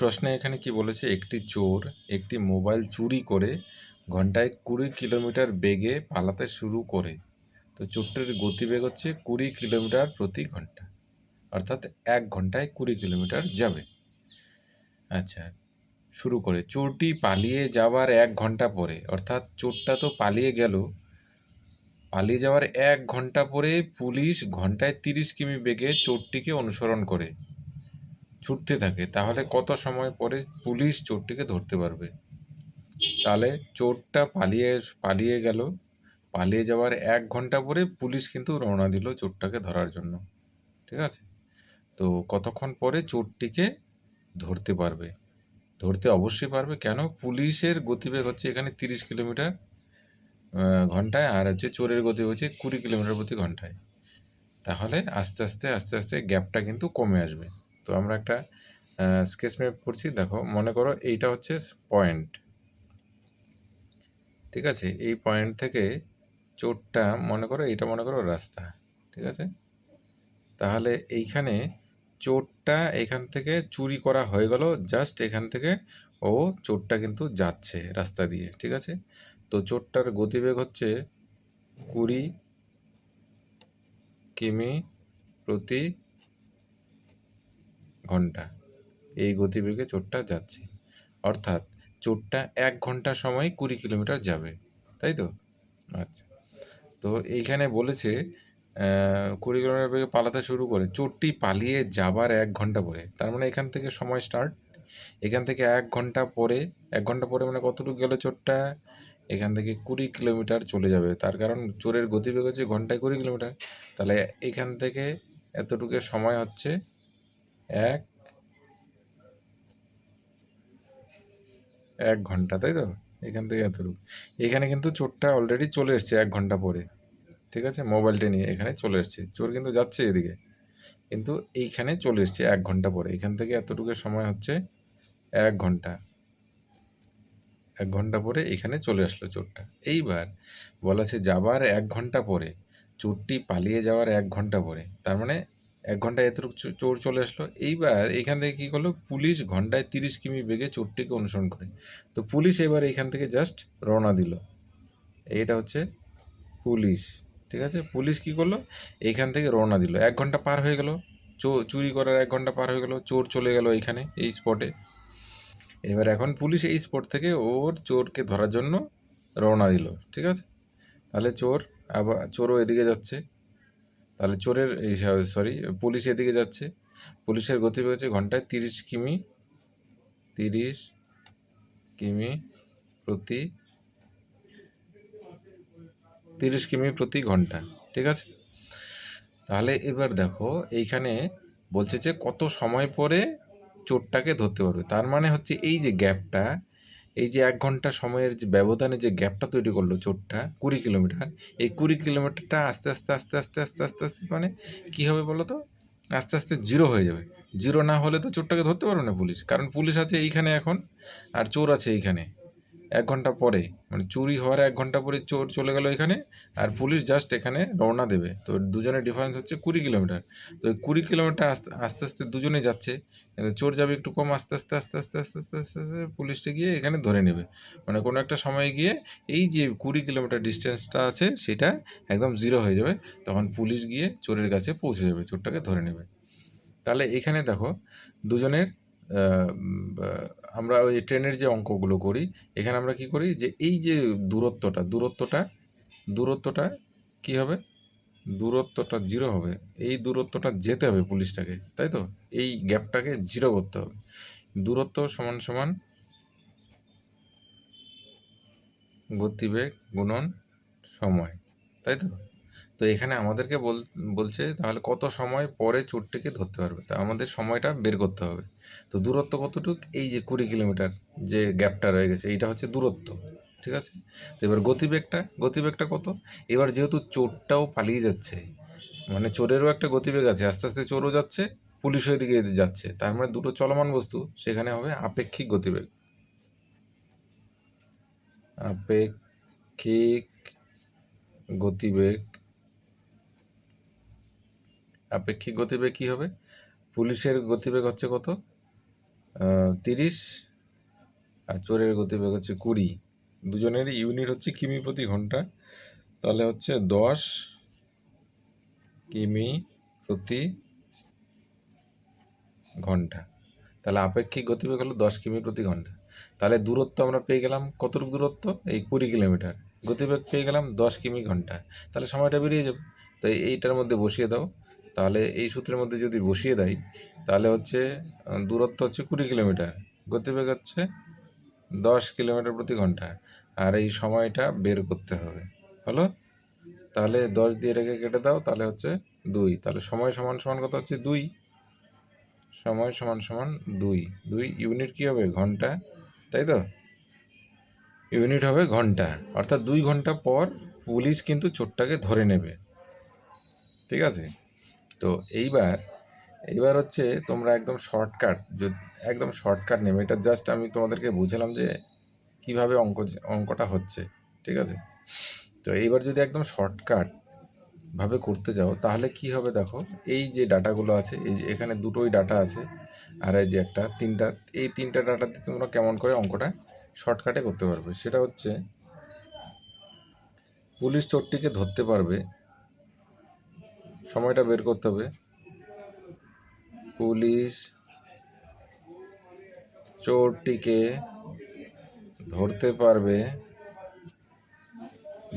প্রশ্নে এখানে কি বলেছে? একটি চোর একটি মোবাইল চুরি করে ঘন্টায় কুড়ি কিলোমিটার বেগে পালাতে শুরু করে। তো চোরটির গতিবেগ হচ্ছে কুড়ি কিলোমিটার প্রতি ঘণ্টা। অর্থাৎ এক ঘন্টায় কুড়ি কিলোমিটার যাবে। আচ্ছা শুরু করে। চোরটি পালিয়ে যাওয়ার এক ঘণ্টা পরে, অর্থাৎ চোরটা তো পালিয়ে গেল। পালিয়ে যাওয়ার এক ঘণ্টা পরে পুলিশ ঘন্টায় তিরিশ কিমি বেগে চোরটিকে অনুসরণ করে। ছুটতে থাকে, তাহলে কত সময় পরে পুলিশ চোরটিকে ধরতে পারবে? তাহলে চোরটা পালিয়ে পালিয়ে গেল। পালিয়ে যাওয়ার এক ঘণ্টা পরে পুলিশ কিন্তু রওনা দিল চোরটাকে ধরার জন্য। ঠিক আছে? তো কতক্ষণ পরে চোরটিকে ধরতে পারবে? ধরতে অবশ্যই পারবে। কেন? পুলিশের গতিবেগ হচ্ছে এখানে তিরিশ কিলোমিটার ঘন্টায়, আর হচ্ছে চোরের গতি হচ্ছে কুড়ি কিলোমিটার প্রতি ঘন্টায়। তাহলে আস্তে আস্তে আস্তে আস্তে গ্যাপটা কিন্তু কমে আসবে। তো আমরা একটা স্কেচ ম্যাপ করছি। দেখো, মনে করো এইটা হচ্ছে পয়েন্ট ঠিক আছে? এই পয়েন্ট থেকে চোরটা মনে করো, এইটা মনে করো রাস্তা। ঠিক আছে? তাহলে এইখানে চোরটা এখান থেকে চুরি করা হয়ে গেল। জাস্ট এখান থেকে ও চোরটা কিন্তু যাচ্ছে রাস্তা দিয়ে। ঠিক আছে? তো চোরটার গতিবেগ হচ্ছে কুড়ি কিমি প্রতি ঘণ্টা। এই গতিবেগে চোরটা যাচ্ছে। অর্থাৎ চোরটা এক ঘণ্টা সময় কুড়ি কিলোমিটার যাবে। তাই তো? আচ্ছা। তো এইখানে বলেছে কুড়ি কিলোমিটার বেগে পালাতে শুরু করে। চোরটি পালিয়ে যাবার এক ঘণ্টা পরে। তার মানে এখান থেকে সময় স্টার্ট এখান থেকে এক ঘণ্টা পরে, এক ঘণ্টা পরে মানে কতটুকু গেল চোরটা এখান থেকে কুড়ি কিলোমিটার চলে যাবে। তার কারণ চোরের গতিবেগ হচ্ছে ঘন্টায় কুড়ি কিলোমিটার। তাহলে এখান থেকে এতটুকু সময় হচ্ছে এক এক ঘণ্টা, তাই তো? এখান থেকে এতটুকু এখানে কিন্তু চোরটা অলরেডি চলে এসছে এক ঘণ্টা পরে, ঠিক আছে? মোবাইলটা নিয়ে এখানে চলে এসছে। চোর কিন্তু যাচ্ছে এদিকে। কিন্তু এইখানে চলে এসছে এক ঘণ্টা পরে। এখান থেকে এতটুকু সময় হচ্ছে এক ঘণ্টা। এক ঘণ্টা পরে এখানে চলে আসলো চোরটা। এইবার বলা যাবার এক ঘণ্টা পরে, চোরটি পালিয়ে যাওয়ার এক ঘণ্টা পরে। তার মানে এক ঘন্টায় এতটুকু চোর চলে আসলো। এইবার এখান থেকে কী করল? পুলিশ ঘন্টায় তিরিশ কিমি বেগে চোরটিকে অনুসরণ করে। তো পুলিশ এবার এখান থেকে জাস্ট রওনা দিল। এইটা হচ্ছে পুলিশ, ঠিক আছে? পুলিশ কি করল? এইখান থেকে রওনা দিল। এক ঘণ্টা পার হয়ে গেল। চুরি করার এক ঘণ্টা পার হয়ে গেল। চোর চলে গেল এইখানে এই স্পটে এবার এখন পুলিশ এই স্পট থেকে ওর চোরকে ধরার জন্য রওনা দিল, ঠিক আছে? তাহলে চোর আবার চোরও এদিকে যাচ্ছে। তাহলে চোরের এই, সরি, পুলিশ এদিকে যাচ্ছে। পুলিশের গতিবেগ হচ্ছে ঘন্টায় তিরিশ কিমি তিরিশ কিমি প্রতি, তিরিশ কিমি প্রতি ঘণ্টা, ঠিক আছে? তাহলে এবার দেখো, এইখানে বলছে যে কত সময় পরে চোরটাকে ধরতে পারবে। তার মানে হচ্ছে এই যে গ্যাপটা এই যে এক ঘণ্টা সময়ের যে ব্যবধানে যে গ্যাপটা তৈরি করল চোরটা কুড়ি কিলোমিটার, এই কুড়ি কিলোমিটারটা আস্তে আস্তে আস্তে আস্তে আস্তে আস্তে আস্তে মানে কী হবে বলো তো? আস্তে আস্তে জিরো হয়ে যাবে। জিরো না হলে তো চোরটাকে ধরতে পারবে না পুলিশ। কারণ পুলিশ আছে এইখানে এখন, আর চোর আছে এইখানে। এক ঘণ্টা পরে মানে চুরি হওয়ার এক ঘণ্টা পরে চোর চলে গেল এখানে, আর পুলিশ জাস্ট এখানে রওনা দেবে। তো দুজনের ডিফারেন্স হচ্ছে কুড়ি কিলোমিটার তো কুড়ি কিলোমিটার আস্তে আস্তে আস্তে দুজনে যাচ্ছে। চোর যাবে একটু কম, আস্তে আস্তে আস্তে আস্তে আস্তে আস্তে আস্তে আস্তে পুলিশটা গিয়ে এখানে ধরে নেবে। মানে কোনো একটা সময়ে গিয়ে এই যে কুড়ি কিলোমিটার ডিস্টেন্সটা আছে, সেটা একদম জিরো হয়ে যাবে। তখন পুলিশ গিয়ে চোরের কাছে পৌঁছে যাবে, চোরটাকে ধরে নেবে। তাহলে এখানে দেখো, দুজনের আমরা ওই ট্রেনের যে অঙ্কগুলো করি, এখানে আমরা কি করি যে এই যে দূরত্বটা দূরত্বটা দূরত্বটা কি হবে? দূরত্বটা জিরো হবে। এই দূরত্বটা যেতে হবে পুলিশটাকে, তাই তো? এই গ্যাপটাকে জিরো করতে হবে। দূরত্ব সমান সমান গতিবেগ গুণন সময়, তাই তো? তো এখানে আমাদেরকে বল, বলছে তাহলে কত সময় পরে চোরটিকে ধরতে পারবে? তা আমাদের সময়টা বের করতে হবে। তো দূরত্ব কতটুক? এই যে কুড়ি কিলোমিটার যে গ্যাপটা রয়ে গেছে, এইটা হচ্ছে দূরত্ব, ঠিক আছে? তো এবার গতিবেগটা গতিবেগটা কত? এবার যেহেতু চোরটাও পালিয়ে যাচ্ছে মানে চোরেরও একটা গতিবেগ আছে, আস্তে আস্তে চোরও যাচ্ছে পুলিশও এদিকে যাচ্ছে, তার মানে দুটো চলমান বস্তু, সেখানে হবে আপেক্ষিক গতিবেগ। আপেক্ষিক গতিবেগ আপেক্ষিক গতিবেগ কী হবে? পুলিশের গতিবেগ হচ্ছে কত? তিরিশ। আর চোরের গতিবেগ হচ্ছে কুড়ি। দুজনেরই ইউনিট হচ্ছে কিমি প্রতি ঘণ্টা। তাহলে হচ্ছে দশ কিমি প্রতি ঘণ্টা। তাহলে আপেক্ষিক গতিবেগ হলো দশ কিমি প্রতি ঘণ্টা। তাহলে দূরত্ব আমরা পেয়ে গেলাম কতটুকু দূরত্ব? এই কুড়ি কিলোমিটার। গতিবেগ পেয়ে গেলাম দশ কিমি ঘণ্টা। তাহলে সময়টা বেরিয়ে যাবে। তো এইটার মধ্যে বসিয়ে দাও। তাহলে এই সূত্রের মধ্যে যদি বসিয়ে দেয়, তাহলে হচ্ছে দূরত্ব হচ্ছে কুড়ি কিলোমিটার, গতিবেগ হচ্ছে দশ কিলোমিটার প্রতি ঘণ্টা, আর এই সময়টা বের করতে হবে। হলো? তাহলে দশ দিয়ে রেখে কেটে দাও, তাহলে হচ্ছে দুই, তাহলে সময় সমান সমান কত হচ্ছে? দুই। সময় সমান সমান দুই। দুই ইউনিট কী হবে? ঘণ্টা, তাই তো? ইউনিট হবে ঘণ্টা, অর্থাৎ দুই ঘণ্টা পর পুলিশ কিন্তু চোরটাকে ধরে নেবে। ঠিক আছে? তো এইবার এইবার হচ্ছে তোমরা একদম শর্টকাট একদম শর্টকাট নেবে। এটা জাস্ট আমি তোমাদেরকে বুঝালাম যে কীভাবে অঙ্ক অঙ্কটা হচ্ছে, ঠিক আছে? তো এইবার যদি একদম শর্টকাট ভাবে করতে যাও, তাহলে কি হবে দেখো, এই যে ডাটাগুলো আছে, এই এখানে দুটোই ডাটা আছে, আর এই যে একটা, তিনটা, এই তিনটা ডাটাতে তোমরা কেমন করে অঙ্কটা শর্টকাটে করতে পারবে? সেটা হচ্ছে, পুলিশ চোরটিকে ধরতে পারবে সময়টা বের করতে হবে। পুলিশ চোরটিকে ধরতে পারবে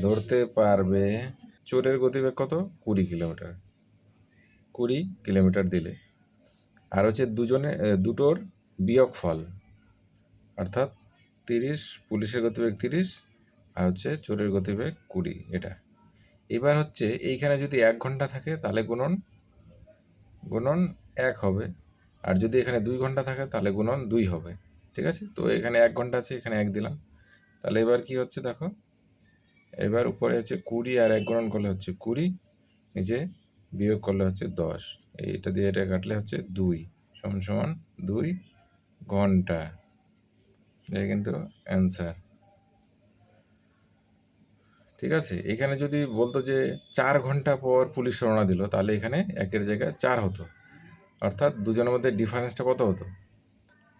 ধরতে পারবে। চোরের গতিবেগ কত? কুড়ি কিলোমিটার। কুড়ি কিলোমিটার দিলে। আর হচ্ছে দুজনে দুটোর বিয়োগ ফল। অর্থাৎ তিরিশ, পুলিশের গতিবেগ তিরিশ, আর হচ্ছে চোরের গতিবেগ কুড়ি, এটা। এবার হচ্ছে এইখানে যদি এক ঘণ্টা থাকে, তাহলে গুণন গুণন এক হবে। আর যদি এখানে দুই ঘণ্টা থাকে, তাহলে গুণন দুই হবে। ঠিক আছে? তো এখানে এক ঘণ্টা আছে, এখানে এক দিলাম। তাহলে এবার কি হচ্ছে দেখো? এবার উপরে হচ্ছে কুড়ি আর এক গুণন করলে হচ্ছে কুড়ি, নিচে বিয়োগ করলে হচ্ছে দশ। এইটা দিয়ে এটা কাটলে হচ্ছে দুই। সমান সমান দুই ঘণ্টা। এটা কিন্তু অ্যান্সার ঠিক আছে? এখানে যদি বলতো যে চার ঘণ্টা পর পুলিশ রওনা দিল, তাহলে এখানে একের জায়গায় চার হতো। অর্থাৎ দুজনের মধ্যে ডিফারেন্সটা কত হতো?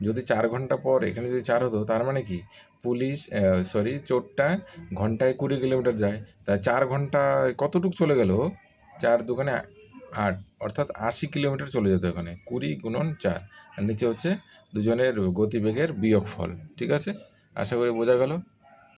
যদি চার ঘণ্টা পর এখানে যদি চার হতো, তার মানে কি? পুলিশ সরি চোরটা ঘন্টায় কুড়ি কিলোমিটার যায়। তা চার ঘণ্টা কতটুকু চলে গেল? চার দোকানে আট, অর্থাৎ আশি কিলোমিটার চলে যেত এখানে। কুড়ি গুণন চার, আর নিচে হচ্ছে দুজনের গতিবেগের বিয়োগফল, ঠিক আছে? আশা করি বোঝা গেল।